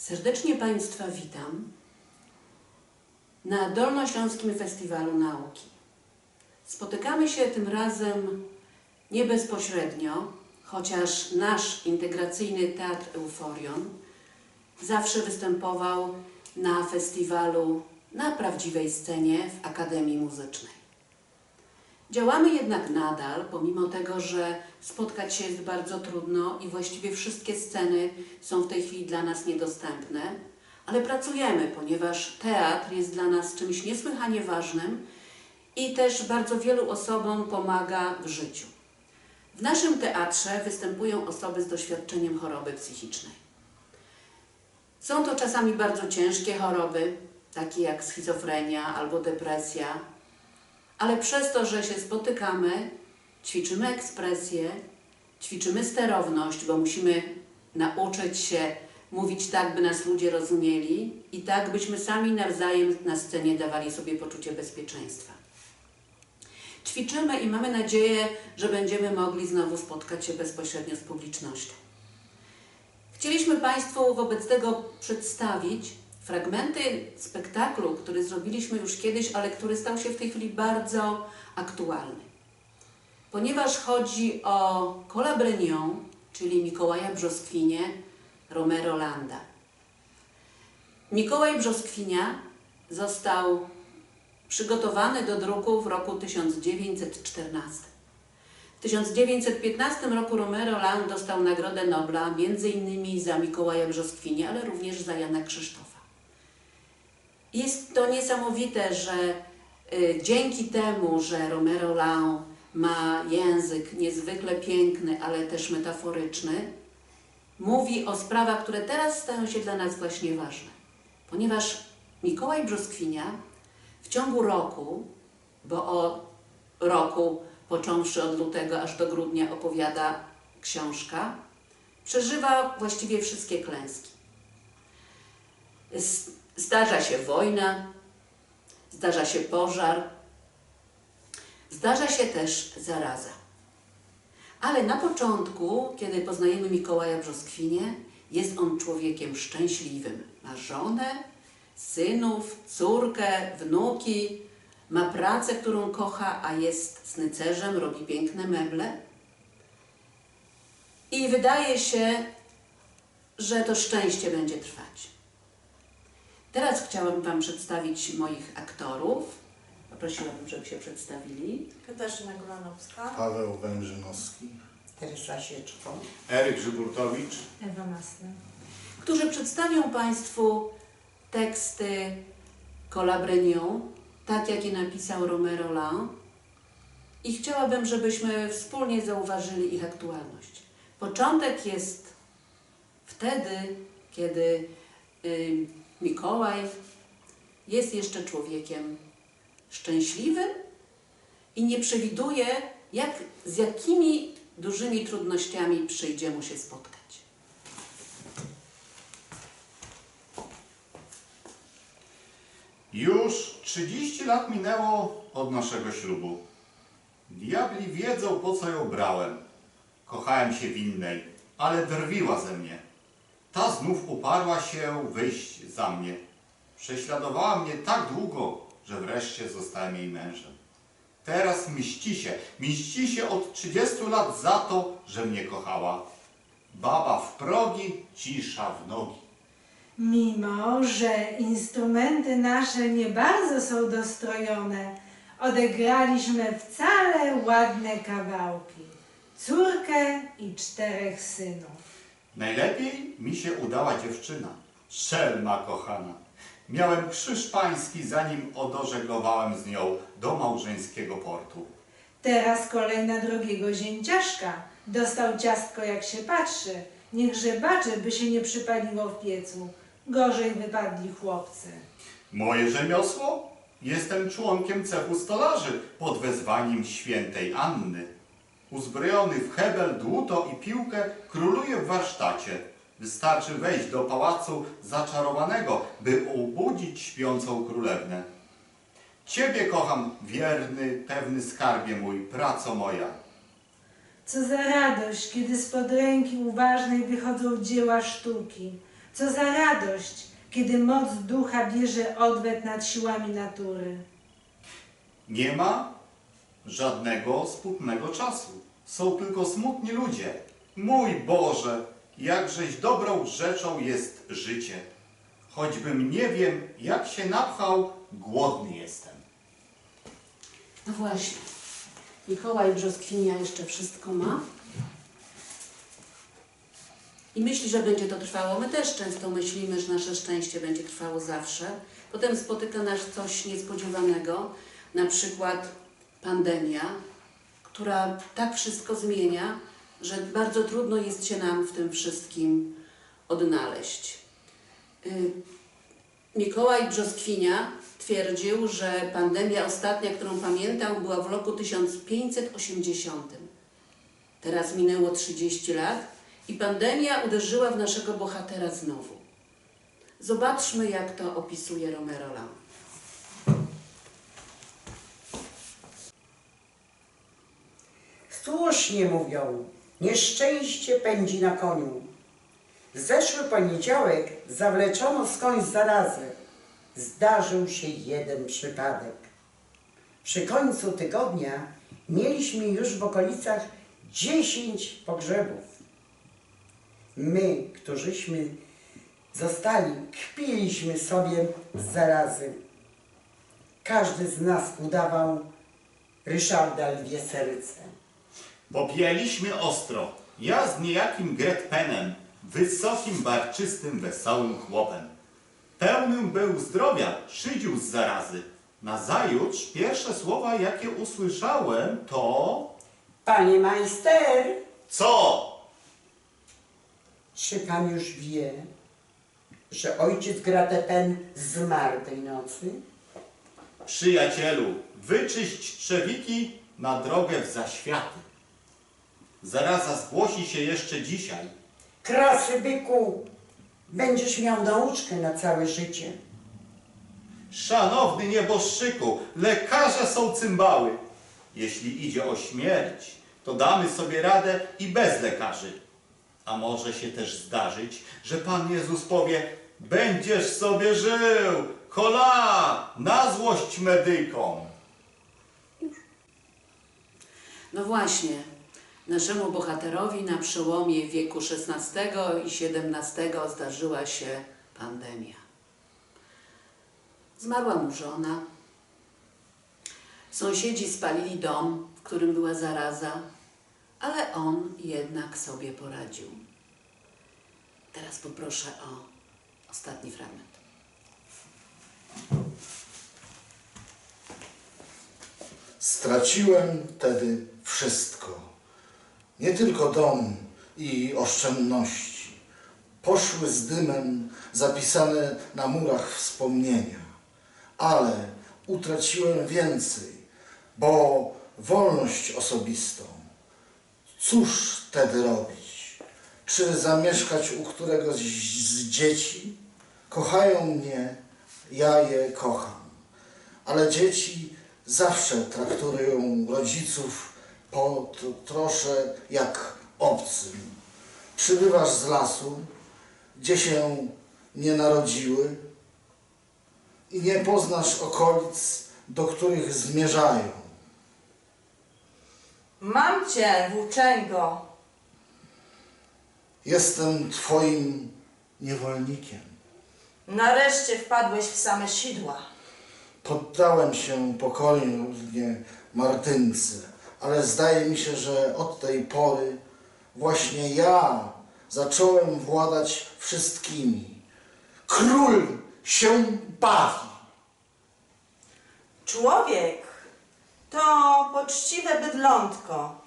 Serdecznie Państwa witam na Dolnośląskim Festiwalu Nauki. Spotykamy się tym razem nie bezpośrednio, chociaż nasz integracyjny teatr Euforion zawsze występował na festiwalu na prawdziwej scenie w Akademii Muzycznej. Działamy jednak nadal, pomimo tego, że spotkać się jest bardzo trudno i właściwie wszystkie sceny są w tej chwili dla nas niedostępne, ale pracujemy, ponieważ teatr jest dla nas czymś niesłychanie ważnym i też bardzo wielu osobom pomaga w życiu. W naszym teatrze występują osoby z doświadczeniem choroby psychicznej. Są to czasami bardzo ciężkie choroby, takie jak schizofrenia albo depresja, ale przez to, że się spotykamy, ćwiczymy ekspresję, ćwiczymy sterowność, bo musimy nauczyć się mówić tak, by nas ludzie rozumieli i tak, byśmy sami nawzajem na scenie dawali sobie poczucie bezpieczeństwa. Ćwiczymy i mamy nadzieję, że będziemy mogli znowu spotkać się bezpośrednio z publicznością. Chcieliśmy Państwu wobec tego przedstawić fragmenty spektaklu, który zrobiliśmy już kiedyś, ale który stał się w tej chwili bardzo aktualny. Ponieważ chodzi o Cola Brenion, czyli Mikołaja Brzoskwinie Romero Landa. Mikołaj Brzoskwinia został przygotowany do druku w roku 1914. W 1915 roku Romero Land dostał Nagrodę Nobla innymi za Mikołaja Brzoskwinie, ale również za Jana Krzysztofa. Jest to niesamowite, że y, dzięki temu, że Romero Lao ma język niezwykle piękny, ale też metaforyczny, mówi o sprawach, które teraz stają się dla nas właśnie ważne. Ponieważ Mikołaj Brzoskwinia w ciągu roku, bo o roku począwszy od lutego aż do grudnia opowiada książka, przeżywa właściwie wszystkie klęski. Zdarza się wojna, zdarza się pożar, zdarza się też zaraza. Ale na początku, kiedy poznajemy Mikołaja Brzoskwinie, jest on człowiekiem szczęśliwym. Ma żonę, synów, córkę, wnuki, ma pracę, którą kocha, a jest snycerzem, robi piękne meble. I wydaje się, że to szczęście będzie trwać. Teraz chciałabym Wam przedstawić moich aktorów. Poprosiłabym, żeby się przedstawili. Katarzyna Golanowska. Paweł Węgrzynowski. Teresa Sieczko. Eryk Żyburtowicz. Ewa Masna. którzy przedstawią Państwu teksty Colabrenion, tak jak je napisał Romero Land. I chciałabym, żebyśmy wspólnie zauważyli ich aktualność. Początek jest wtedy, kiedy y, Mikołaj jest jeszcze człowiekiem szczęśliwym i nie przewiduje, jak, z jakimi dużymi trudnościami przyjdzie mu się spotkać. Już 30 lat minęło od naszego ślubu. Diabli wiedzą, po co ją brałem. Kochałem się w innej, ale drwiła ze mnie. Ta znów uparła się wyjść za mnie. Prześladowała mnie tak długo, że wreszcie zostałem jej mężem. Teraz mści się, mści się od 30 lat za to, że mnie kochała. Baba w progi, cisza w nogi. Mimo, że instrumenty nasze nie bardzo są dostrojone, odegraliśmy wcale ładne kawałki. Córkę i czterech synów. Najlepiej mi się udała dziewczyna, szelma kochana. Miałem krzyż pański, zanim odożeglowałem z nią do małżeńskiego portu. Teraz kolej na drogiego zięciaszka. Dostał ciastko jak się patrzy. Niech grzebacze by się nie przypaliło w piecu. Gorzej wypadli chłopcy. Moje rzemiosło? Jestem członkiem cechu stolarzy pod wezwaniem świętej Anny. Uzbrojony w hebel, dłuto i piłkę, króluję w warsztacie. Wystarczy wejść do pałacu zaczarowanego, by obudzić śpiącą królewnę. Ciebie kocham, wierny, pewny skarbie mój, praco moja. Co za radość, kiedy spod ręki uważnej wychodzą dzieła sztuki. Co za radość, kiedy moc ducha bierze odwet nad siłami natury. Nie ma żadnego smutnego czasu. Są tylko smutni ludzie. Mój Boże, jakżeś dobrą rzeczą jest życie. Choćbym nie wiem, jak się napchał, głodny jestem. No właśnie. Mikołaj Brzoskwinia jeszcze wszystko ma. I myśli, że będzie to trwało. My też często myślimy, że nasze szczęście będzie trwało zawsze. Potem spotyka nas coś niespodziewanego, na przykład pandemia, która tak wszystko zmienia, że bardzo trudno jest się nam w tym wszystkim odnaleźć. Y, Mikołaj Brzoskwinia twierdził, że pandemia ostatnia, którą pamiętał, była w roku 1580. Teraz minęło 30 lat i pandemia uderzyła w naszego bohatera znowu. Zobaczmy, jak to opisuje Romero Lam. Słusznie mówią, nieszczęście pędzi na koniu. Zeszły poniedziałek zawleczono skądś zarazę. Zdarzył się jeden przypadek. Przy końcu tygodnia mieliśmy już w okolicach dziesięć pogrzebów. My, którzyśmy zostali, kpiliśmy sobie z zarazy. Każdy z nas udawał Ryszarda lwie serce. Popieliśmy ostro. Ja z niejakim Gretpenem, wysokim, barczystym, wesołym chłopem. Pełnym był zdrowia, szydził z zarazy. Nazajutrz pierwsze słowa, jakie usłyszałem, to... Panie majster, Co? czy pan już wie, że ojciec Gratepen zmarł tej nocy? Przyjacielu, wyczyść trzewiki na drogę w zaświaty. Zaraza zgłosi się jeszcze dzisiaj. Krasy byku, będziesz miał nauczkę na całe życie. Szanowny nieboszczyku, lekarze są cymbały. Jeśli idzie o śmierć, to damy sobie radę i bez lekarzy. A może się też zdarzyć, że Pan Jezus powie, będziesz sobie żył, kola, na złość medykom. No właśnie, naszemu bohaterowi na przełomie wieku XVI i XVII zdarzyła się pandemia. Zmarła mu żona. Sąsiedzi spalili dom, w którym była zaraza, ale on jednak sobie poradził. Teraz poproszę o ostatni fragment. Straciłem wtedy wszystko. Nie tylko dom i oszczędności. Poszły z dymem zapisane na murach wspomnienia. Ale utraciłem więcej, bo wolność osobistą. Cóż wtedy robić? Czy zamieszkać u któregoś z dzieci? Kochają mnie, ja je kocham. Ale dzieci zawsze traktują rodziców po trosze jak obcym. Przybywasz z lasu, gdzie się nie narodziły i nie poznasz okolic, do których zmierzają. Mam cię, włóczęgo. Jestem twoim niewolnikiem. Nareszcie wpadłeś w same sidła. Poddałem się pokornie Martynce, ale zdaje mi się, że od tej pory właśnie ja zacząłem władać wszystkimi. Król się bawi. Człowiek to poczciwe bydlątko.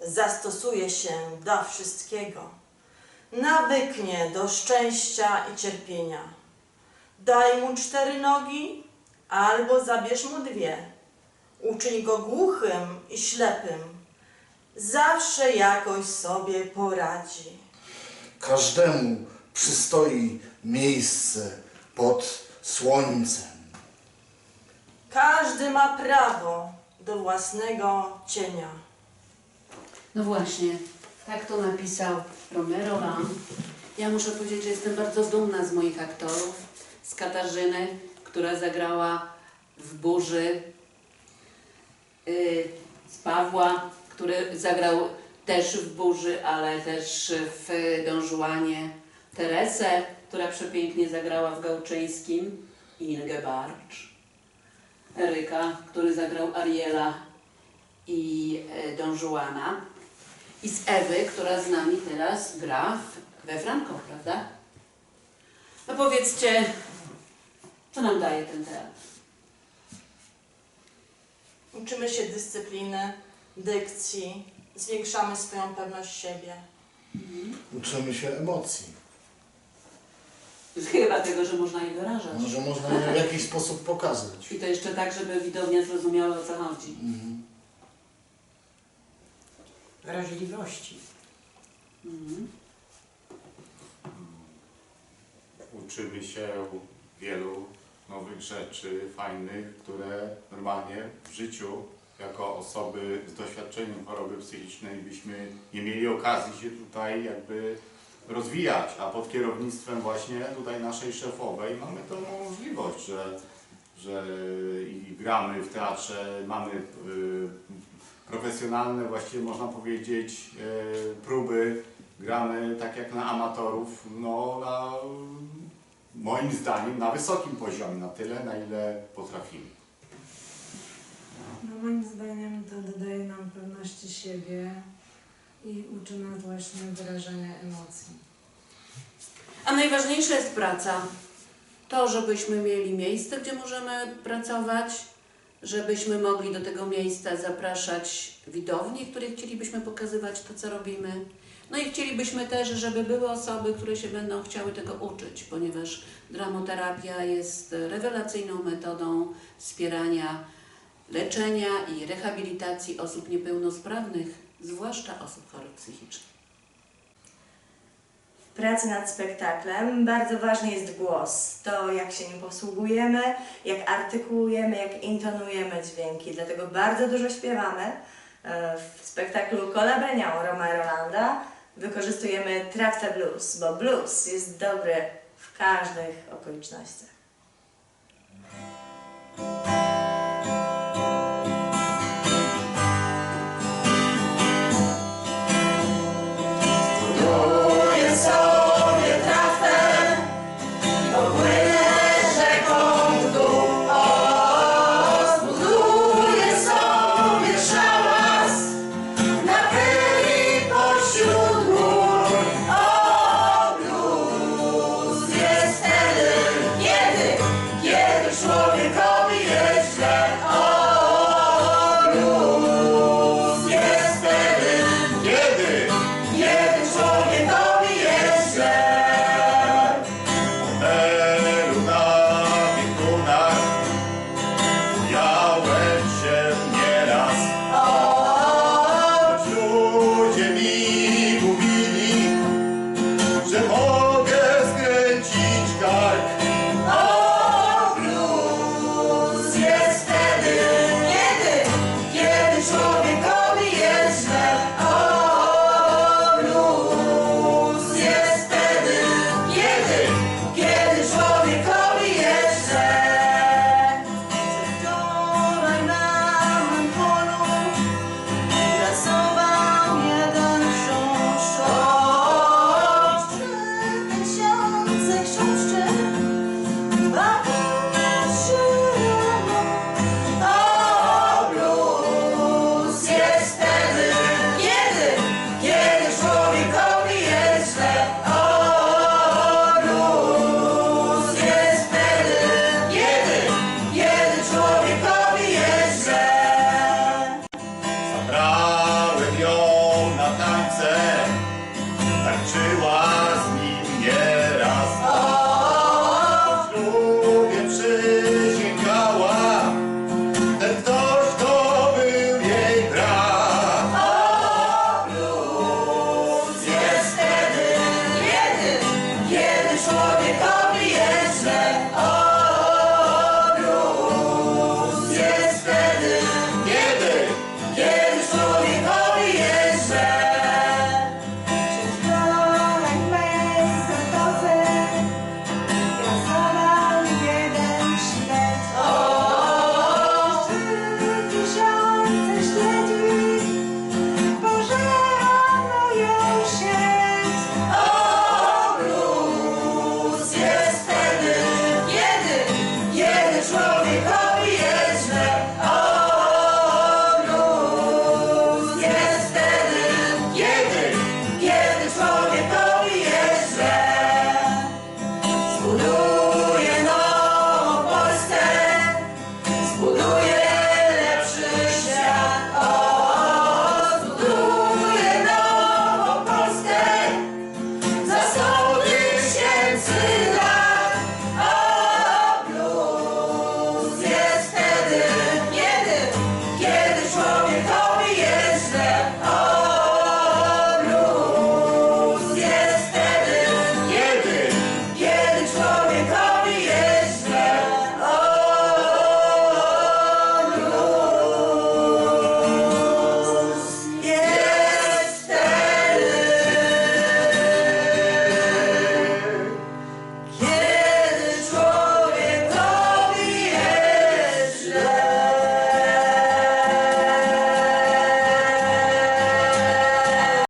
Zastosuje się do wszystkiego. Nawyknie do szczęścia i cierpienia. Daj mu cztery nogi, albo zabierz mu dwie. Uczyń go głuchym i ślepym. Zawsze jakoś sobie poradzi. Każdemu przystoi miejsce pod słońcem. Każdy ma prawo do własnego cienia. No właśnie, tak to napisał Romero Lam. Ja muszę powiedzieć, że jestem bardzo dumna z moich aktorów, z Katarzyny, która zagrała w Burzy, z Pawła, który zagrał też w Burzy, ale też w Don Juanie, Teresę, która przepięknie zagrała w Gałczyńskim, i Ingę Barcz, Eryka, który zagrał Ariela i e, Don Juana, i z Ewy, która z nami teraz gra we Franco, prawda? No powiedzcie, co nam daje ten teatr? Uczymy się dyscypliny, dykcji, zwiększamy swoją pewność siebie. Uczymy się emocji. Chyba tego, że można je wyrażać. Może można je w jakiś sposób pokazać. I to jeszcze tak, żeby widownia zrozumiała o co chodzi. Mhm. Wrażliwości. Mhm. Uczymy się wielu nowych rzeczy, fajnych, które normalnie w życiu jako osoby z doświadczeniem choroby psychicznej byśmy nie mieli okazji się tutaj jakby rozwijać, a pod kierownictwem właśnie tutaj naszej szefowej mamy tą możliwość, że, że i gramy w teatrze, mamy y, profesjonalne właściwie można powiedzieć y, próby, gramy tak jak na amatorów, no na moim zdaniem na wysokim poziomie, na tyle na ile potrafimy. No moim zdaniem to dodaje nam pewności siebie i uczy nas właśnie wyrażania emocji. A najważniejsza jest praca. To, żebyśmy mieli miejsce, gdzie możemy pracować, żebyśmy mogli do tego miejsca zapraszać widowni, których chcielibyśmy pokazywać to, co robimy. No i chcielibyśmy też, żeby były osoby, które się będą chciały tego uczyć, ponieważ dramoterapia jest rewelacyjną metodą wspierania leczenia i rehabilitacji osób niepełnosprawnych, zwłaszcza osób chorych psychicznie. W pracy nad spektaklem bardzo ważny jest głos. To, jak się nim posługujemy, jak artykułujemy, jak intonujemy dźwięki. Dlatego bardzo dużo śpiewamy. E, W spektaklu Cola Brenią Roma Rolanda wykorzystujemy trawce blues, bo blues jest dobry w każdych okolicznościach.